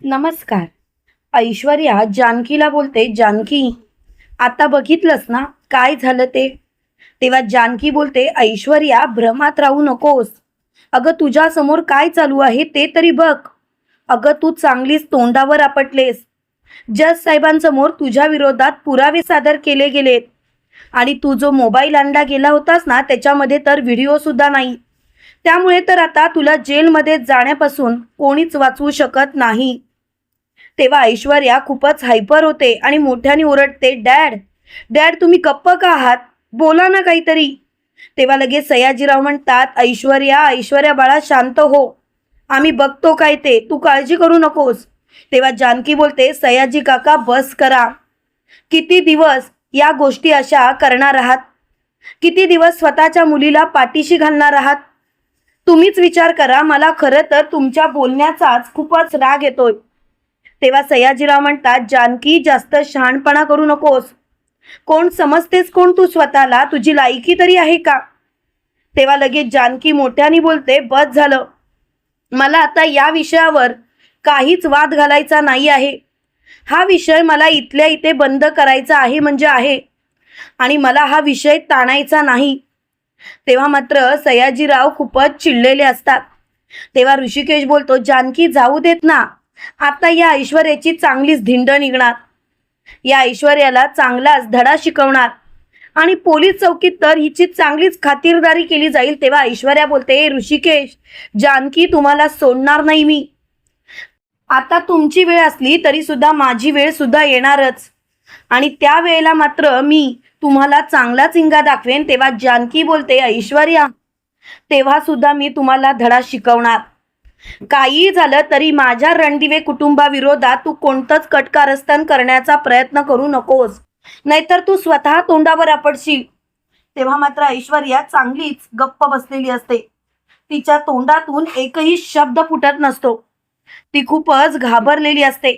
नमस्कार. ऐश्वर्या जानकीला बोलते जानकी आता बघितलंस ना काय झालं ते? तेव्हा जानकी बोलते ऐश्वर्या भ्रमात राहू नकोस. अगं तुझ्या समोर काय चालू आहे ते तरी बघ. अगं तू चांगलीच तोंडावर आपटलेस. जज साहेबांसमोर तुझ्या विरोधात पुरावे सादर केले गेलेत. आणि तू जो मोबाईल आणला गेला होतास ना त्याच्यामध्ये तर व्हिडिओ सुद्धा नाही. त्यामुळे तर आता तुला जेलमध्ये जाण्यापासून कोणीच वाचवू शकत नाही. तेव्हा ऐश्वर्या खूपच हायपर होते आणि मोठ्याने ओरडते डॅड डॅड तुम्ही गप्प का आहात? बोला ना काहीतरी. तेव्हा लगेच सयाजीराव म्हणतात ऐश्वर्या ऐश्वर्या बाळा शांत हो. आम्ही बघतो काय ते. तू काळजी करू नकोस. तेव्हा जानकी बोलते सयाजी काका बस करा. किती दिवस या गोष्टी अशा करणार आहात? किती दिवस स्वतःच्या मुलीला पाठीशी घालणार आहात? तुम्हीच विचार करा मला खरं तर तुमच्या बोलण्याचाच खूपच राग येतोय. तेव्हा सयाजीराव म्हणतात जानकी जास्त शहाणपणा करू नकोस. कोण समजतेस कोण तू स्वतःला? तुझी लायकी तरी आहे का? तेव्हा लगेच जानकी मोठ्याने बोलते बस झालं. मला आता या विषयावर काहीच वाद घालायचा नाही आहे. हा विषय मला इथल्या इथे बंद करायचा आहे म्हणजे आहे. आणि मला हा विषय ताणायचा नाही. तेव्हा मात्र सयाजीराव खूपच चिडलेले असतात. तेव्हा ऋषिकेश बोलतो जानकी जाऊ देत ना. आता या ऐश्वर्याची चांगलीच धिंड निघणार. या ऐश्वर्याला चांगलाच धडा शिकवणार. आणि पोलीस चौकीत तर हिची चांगलीच खातिरदारी केली जाईल तेव्हा ऐश्वर्या बोलते ऋषिकेश जानकी तुम्हाला सोडणार नाही मी. आता तुमची वेळ असली तरी सुद्धा माझी वेळ सुद्धा येणारच. आणि त्या वेळेला मात्र मी तुम्हाला चांगलाच चिंगा दाखवेन तेव्हा जानकी बोलते ऐश्वर्या तेव्हा सुद्धा मी तुम्हाला धडा शिकवणार. काही झालं तरी माझ्या रणदिवे कुटुंबाविरोधात तू कोणतंच कटकारस्थान करण्याचा प्रयत्न करू नकोस. नाहीतर तू स्वतः तोंडावर आपडशील तेव्हा मात्र ऐश्वर्या चांगलीच गप्प बसलेली असते. तिच्या तोंडातून एकही शब्द फुटत नसतो. ती खूपच घाबरलेली असते.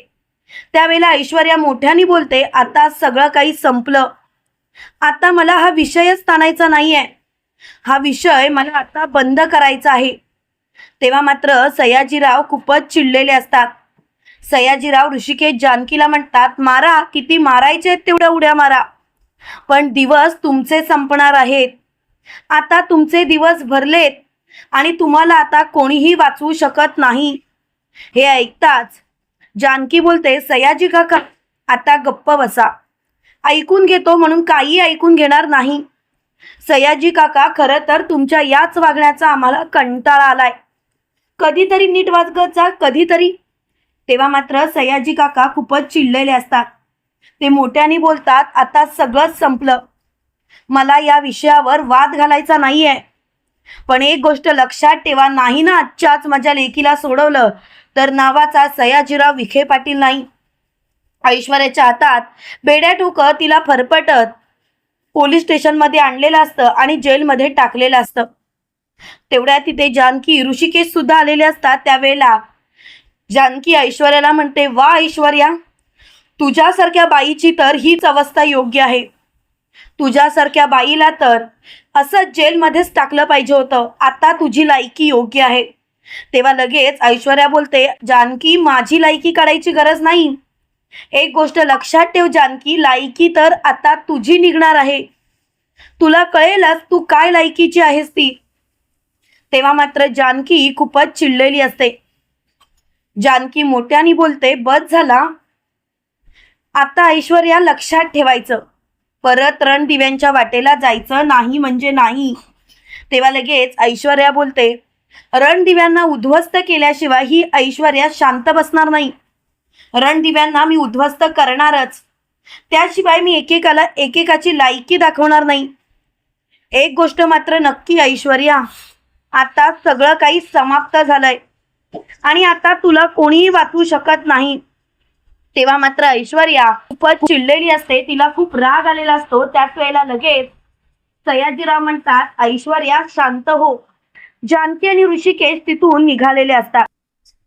त्यावेळेला ऐश्वर्या मोठ्याने बोलते आता सगळं काही संपलं. आता मला हा विषयच ताणायचा नाहीये. हा विषय मला आता बंद करायचा आहे. तेव्हा मात्र सयाजीराव खूपच चिडलेले असतात. सयाजीराव ऋषिकेश जानकीला म्हणतात मारा किती मारायचे तेवढ्या उड्या मारा. पण दिवस तुमचे संपणार आहेत. आता तुमचे दिवस भरलेत आणि तुम्हाला आता कोणीही वाचवू शकत नाही. हे ऐकताच जानकी बोलते सयाजी काका आता गप्प बसा. ऐकून घेतो म्हणून काही ऐकून घेणार नाही. सयाजी काका खरं तर तुमच्या याच वागण्याचा आम्हाला कंटाळा आलाय. कधीतरी नीट वाजगत जा कधीतरी. तेव्हा मात्र सयाजी काका खूपच चिडलेले असतात. ते मोठ्याने बोलतात आता सगळंच संपलं. मला या विषयावर वाद घालायचा नाहीये. पण एक गोष्ट लक्षात ठेवा नाही ना आजच्याच माझ्या लेकीला सोडवलं तर नावाचा सयाजीराव विखे पाटील नाही. ऐश्वर्याच्या हातात बेड्या ठोकत तिला फरफटत पोलीस स्टेशनमध्ये आणलेलं असतं आणि जेलमध्ये टाकलेलं असतं. तेवढ्या तिथे जानकी ऋषिकेश सुद्धा आलेले असतात त्यावेळेला. जानकी ऐश्वर्याला म्हणते वा ऐश्वर्या तुझ्यासारख्या बाईची तर हीच अवस्था योग्य आहे. तुझ्यासारख्या बाईला तर असं जेलमध्येच टाकलं पाहिजे होतं. आता तुझी लायकी योग्य आहे. तेव्हा लगेच ऐश्वर्या बोलते जानकी माझी लायकी काढायची गरज नाही. एक गोष्ट लक्षात ठेव जानकी लायकी तर आता तुझी निघणार आहे. तुला कळेलच तू काय लायकीची आहेस ती. तेव्हा मात्र जानकी खूपच चिडलेली असते. जानकी मोठ्याने बोलते बस झाला. आता ऐश्वर्या लक्षात ठेवायचं. परत रणदिव्यांच्या वाटेला जायचं नाही म्हणजे नाही. तेव्हा लगेच ऐश्वर्या बोलते रणदिव्यांना उद्ध्वस्त केल्याशिवाय ही ऐश्वर्या शांत बसणार नाही. रणदिव्यांना मी उद्ध्वस्त करणारच. त्याशिवाय मी एकेकाला एकेकाची लायकी दाखवणार नाही. एक गोष्ट मात्र नक्की ऐश्वर्या आता सगळं काही समाप्त झालंय. आणि आता तुला कोणीही वाचवू शकत नाही. तेव्हा मात्र ऐश्वर्या खूपच चिडलेली असते. तिला खूप राग आलेला असतो. त्याच वेळेला लगेच सयाजीराव म्हणतात ऐश्वर्या शांत हो. जानकी आणि ऋषिकेश तिथून निघालेले असतात.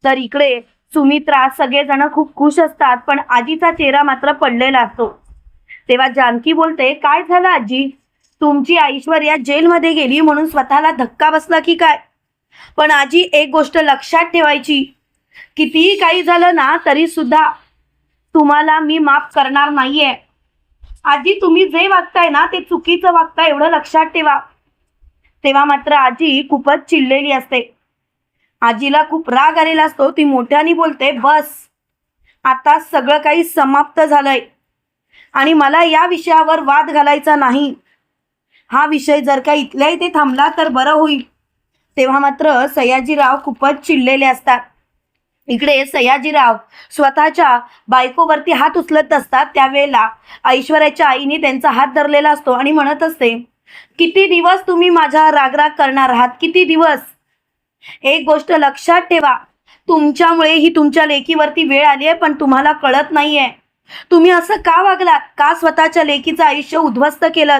तर इकडे सुमित्रा सगळेजण खूप खुश असतात पण आजीचा चेहरा मात्र पडलेला असतो. तेव्हा जानकी बोलते काय झालं आजी? तुमची ऐश्वर्या जेलमध्ये गेली म्हणून स्वतःला धक्का बसला की काय? पण आजी एक गोष्ट लक्षात ठेवायची. कितीही काही झालं ना तरी सुद्धा तुम्हाला मी माफ करणार नाहीये. आजी तुम्ही जे वागताय ना ते चुकीचं वागताय एवढं लक्षात ठेवा. तेव्हा मात्र आजी खूपच चिडलेली असते. आजीला खूप राग आलेला असतो ती मोठ्याने बोलते बस आता सगळं काही समाप्त झालंय. आणि मला या विषयावर वाद घालायचा नाही. हा विषय जर का इथल्या इथे थांबला तर बरं होईल. तेव्हा मात्र सयाजीराव खूपच चिडलेले असतात. इकडे सयाजीराव स्वतःच्या बायकोवरती हात उचलत असतात. त्यावेळेला ऐश्वर्याच्या आईने त्यांचा हात धरलेला असतो आणि म्हणत असते किती दिवस तुम्ही माझा रागराग करणार आहात? किती दिवस? एक गोष्ट लक्षात ठेवा. तुमच्यामुळे ही तुमच्या लेकीवरती वेळ आली आहे पण तुम्हाला कळत नाहीये. तुम्ही असं का वागलात? का स्वतःच्या लेकीचं आयुष्य उद्ध्वस्त केलं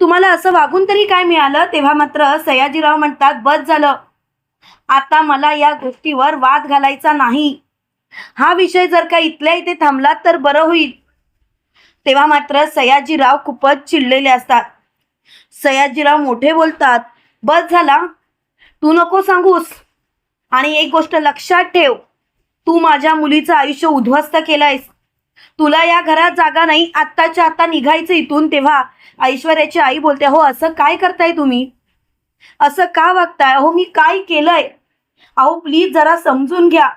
तुम्हाला असं वागून तरी काय मिळालं? तेव्हा मात्र सयाजीराव म्हणतात बस झालं. आता मला या गोष्टीवर वाद घालायचा नाही. हा विषय जर का इथल्या इथे थांबला तर बरं होईल. तेव्हा मात्र सयाजीराव खूपच चिडलेले असतात. सयाजीराव मोठे बोलतात बस झाला. तू नको सांगूस. आणि एक गोष्ट लक्षात ठेव. तू माझ्या मुलीचं आयुष्य उद्ध्वस्त केलंयस. तुला या घरात जागा नाही आत्ताच्या आत्ता निघायचं इथून तेव्हा. ऐश्वर्याची आई बोलते हो असं काय करताय तुम्ही? असं का वागताय? हो मी काय केलंय? अहो प्लीज जरा समजून घ्या.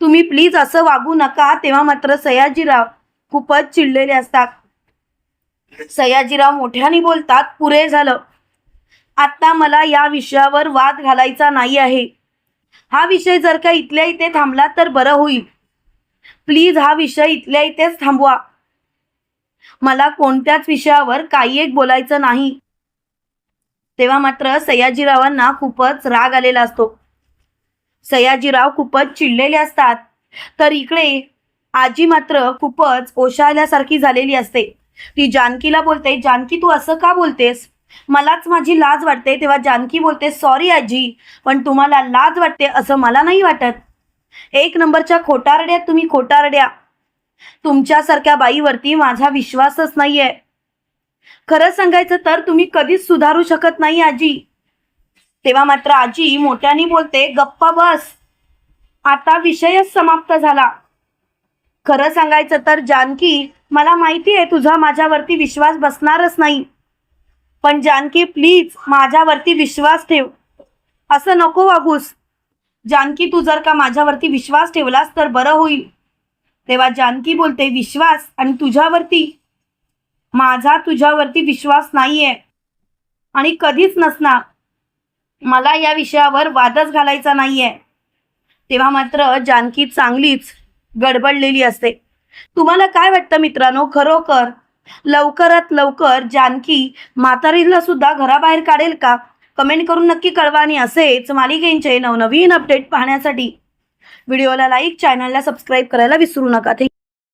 तुम्ही प्लीज असं वागू नका. तेव्हा मात्र सयाजीराव खूपच चिडलेले असतात. सयाजीराव मोठ्याने बोलतात पुरे झालं. आता मला या विषयावर वाद घालायचा नाही आहे. हा विषय जर का इथल्या इथे थांबला तर बरं होईल. प्लीज हा विषय इथल्या इथेच थांबवा. मला कोणत्याच विषयावर काही एक बोलायचं नाही. तेव्हा मात्र सयाजीरावांना खूपच राग आलेला असतो. सयाजीराव खूपच चिडलेले असतात. तर इकडे आजी मात्र खूपच ओशाळल्यासारखी झालेली असते. ती जानकीला बोलते जानकी तू असं का बोलतेस? मलाच माझी लाज वाटते तेव्हा जानकी बोलते सॉरी आजी पण तुम्हाला लाज वाटते असं मला नाही वाटत. एक नंबरच्या खोटारड्यात तुम्ही खोटारड्या. तुमच्यासारख्या बाईवरती माझा विश्वासच नाहीये. खरं सांगायचं तर तुम्ही कधीच सुधारू शकत नाही आजी. तेव्हा मात्र आजी मोठ्याने बोलते गप्पा बस. आता विषयच समाप्त झाला. खरं सांगायचं तर जानकी मला माहिती आहे तुझा माझ्यावरती विश्वास बसणारच नाही. पण जानकी प्लीज माझ्यावरती विश्वास ठेव. असं नको वागूस. जानकी तू जर का माझ्यावरती विश्वास ठेवलास तर बरं होईल. तेव्हा जानकी बोलते विश्वास आणि तुझ्यावरती माझा तुझ्यावरती विश्वास नाहीये आणि कधीच नसणार. मला या विषयावर वादच घालायचा नाहीये. तेव्हा मात्र जानकी चांगलीच गडबडलेली असते. तुम्हाला काय वाटतं मित्रांनो? खरोखर लवकरात लवकर जानकी म्हातारीला सुद्धा घराबाहेर काढेल का? कमेंट करून नक्की कळवा आणि असेच मालिकेंचे नवनवीन अपडेट पाहण्यासाठी. व्हिडिओला लाईक चॅनलला सबस्क्राईब करायला विसरू नका.